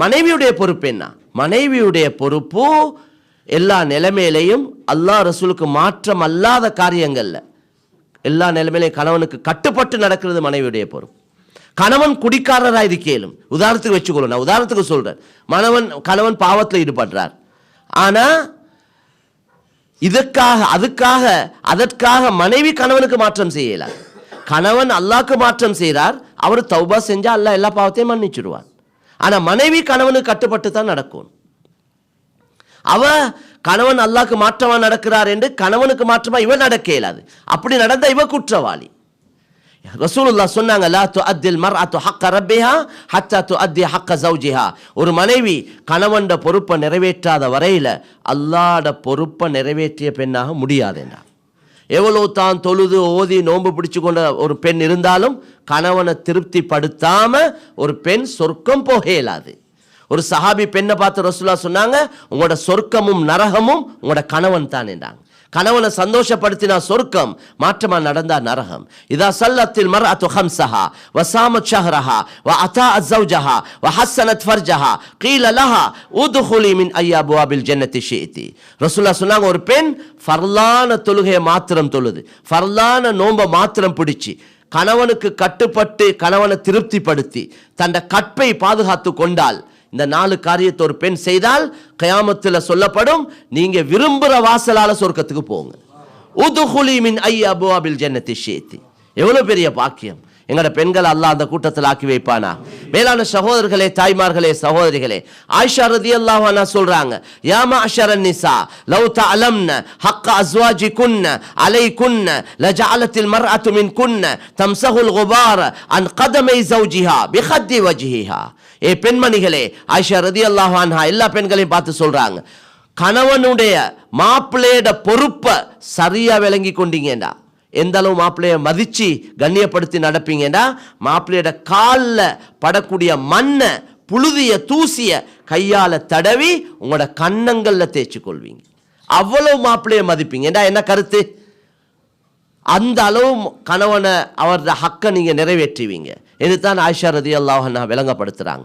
மனைவியுடைய பொறுப்பு என்ன? மனைவியுடைய பொறுப்பு எல்லா நிலைமையிலையும் அல்லாஹ் ரசூலுக்கு மாற்றம் அல்லாத காரியங்கள்ல. எல்லா நிலைமையிலையும் கணவனுக்கு கட்டுப்பட்டு நடக்கிறது மனைவியுடைய பொறுப்பு. கணவன் குடிக்காரராக இருக்கேலும் உதாரணத்துக்கு வச்சுக்கொள்ளும். நான் உதாரணத்துக்கு சொல்றேன். மணவன் கணவன் பாவத்தில் ஈடுபடுறார். ஆனா இதற்காக அதுக்காக அதற்காக மனைவி கணவனுக்கு மாற்றம் செய்யலாம் கணவன் அல்லாக்கு மாற்றம் செய்கிறார் அவர் தௌபா செஞ்சா அல்லாஹ் எல்லா பாவத்தையும் மன்னிச்சிடுவார். ஆனா மனைவி கணவனுக்கு கட்டுப்பட்டு தான் நடக்கும். அவ கணவன் அல்லாக்கு மாற்றமா நடக்கிறார் என்று கணவனுக்கு மாற்றமா இவன் நடக்க இயலாது அப்படி நடந்தா இவ குற்றவாளி. ரசூலுல்லா சொன்னாங்க லா மர் அத்து ஹக்க ரப்பிஹா ஹத்தா துஅத்தி ஹக்க ஜௌஜிஹா ஒரு மனைவி கணவன்ட பொறுப்பை நிறைவேற்றாத வரையில அல்லாட பொறுப்பை நிறைவேற்றிய பெண்ணாக முடியாதுன்னா எவ்வளோ தான் தொழுது ஓதி நோன்பு பிடிச்சு கொண்ட ஒரு பெண் இருந்தாலும் கணவனை திருப்திப்படுத்தாம ஒரு பெண் சொர்க்கம் போக இயலாது ஒரு சஹாபி பெண்ணை பார்த்து ரசுல்லா சொன்னாங்க உங்களோட சொர்க்கமும் நரகமும் உங்களோட கணவன் தான் என்றாங்க கணவனை சந்தோஷப்படுத்தினா சொர்க்கம் மாற்றமா நடந்தா நரகம். இதா சல்லத்தில் மர்அத்து ஹம்சஹா வசாமத் ஷஹரஹா வ அதா அஸ்ஸௌஜஹா வ ஹஸ்ஸனத் ஃபர்ஜஹா கீல லஹா உதுஹுலி மின் ஐயா புவாபில் ஜன்னத்தி ஷீத்தி ரசுல்லா சொன்னாங்க ஒரு பெண் ஃபர்லான தொழுகையை மாத்திரம் தொழுது ஃபர்லான நோன்பை மாத்திரம் பிடிச்சி கணவனுக்கு கட்டுப்பட்டு கணவனை திருப்திப்படுத்தி தன்னை கற்பை பாதுகாத்து கொண்டால் இந்த நாலு காரியத்தை ஒரு பெண் செய்தால் கயாமத்தில் சொல்லப்படும். நீங்க விரும்புகிற வாசலால சொர்க்கத்துக்கு போங்க. உதுகுலி மின் ஐ அபுவாபில் ஜன்னத்தி ஷேத்தி. எவ்வளவு பெரிய பாக்கியம். எங்களோட பெண்கள் அல்லாஹ் அந்த கூட்டத்தில் ஆக்கி வைப்பானா? மேலான சகோதரர்களே தாய்மார்களே சகோதரிகளே ஆயிஷா ரதியல்லாஹு அல்லாஹானா சொல்றாங்க யாமா அஷரன் நிசா லவ் தஅலம்ன ஹக்க அஸ்வாஜி குன்ன அலை குன்ன லஜாலத்தில் மர்அத்து மின் குன்ன தம்சஹுல் குபார அன் கதமை ஜௌஜிஹா பிஹத்தி வஜ்ஹிஹா. ஏ பெண்மணிகளே ஆயிஷா ரதி அல்லாஹான்ஹா எல்லா பெண்களையும் பார்த்து சொல்றாங்க கணவனுடைய மாப்பிள்ளையோட பொறுப்பை சரியா விளங்கி கொண்டீங்கடா. எந்த அளவு மாப்பிள்ளைய மதிச்சு கண்ணியப்படுத்தி நடப்பீங்கன்னா மாப்பிள்ளையோட காலில் படக்கூடிய மண்ணை புழுதிய தூசிய கையால தடவி உங்களோட கன்னங்களில் தேய்ச்சி கொள்வீங்க அவ்வளவு மாப்பிள்ளைய மதிப்பீங்க. ஏண்டா என்ன கருத்து? அந்த அளவு கணவனை அவரது ஹக்கை நீங்கள் நிறைவேற்றுவீங்க. இதுதான் ஆயிஷா ரதி அல்லாஹ் விளங்கப்படுத்துறாங்க.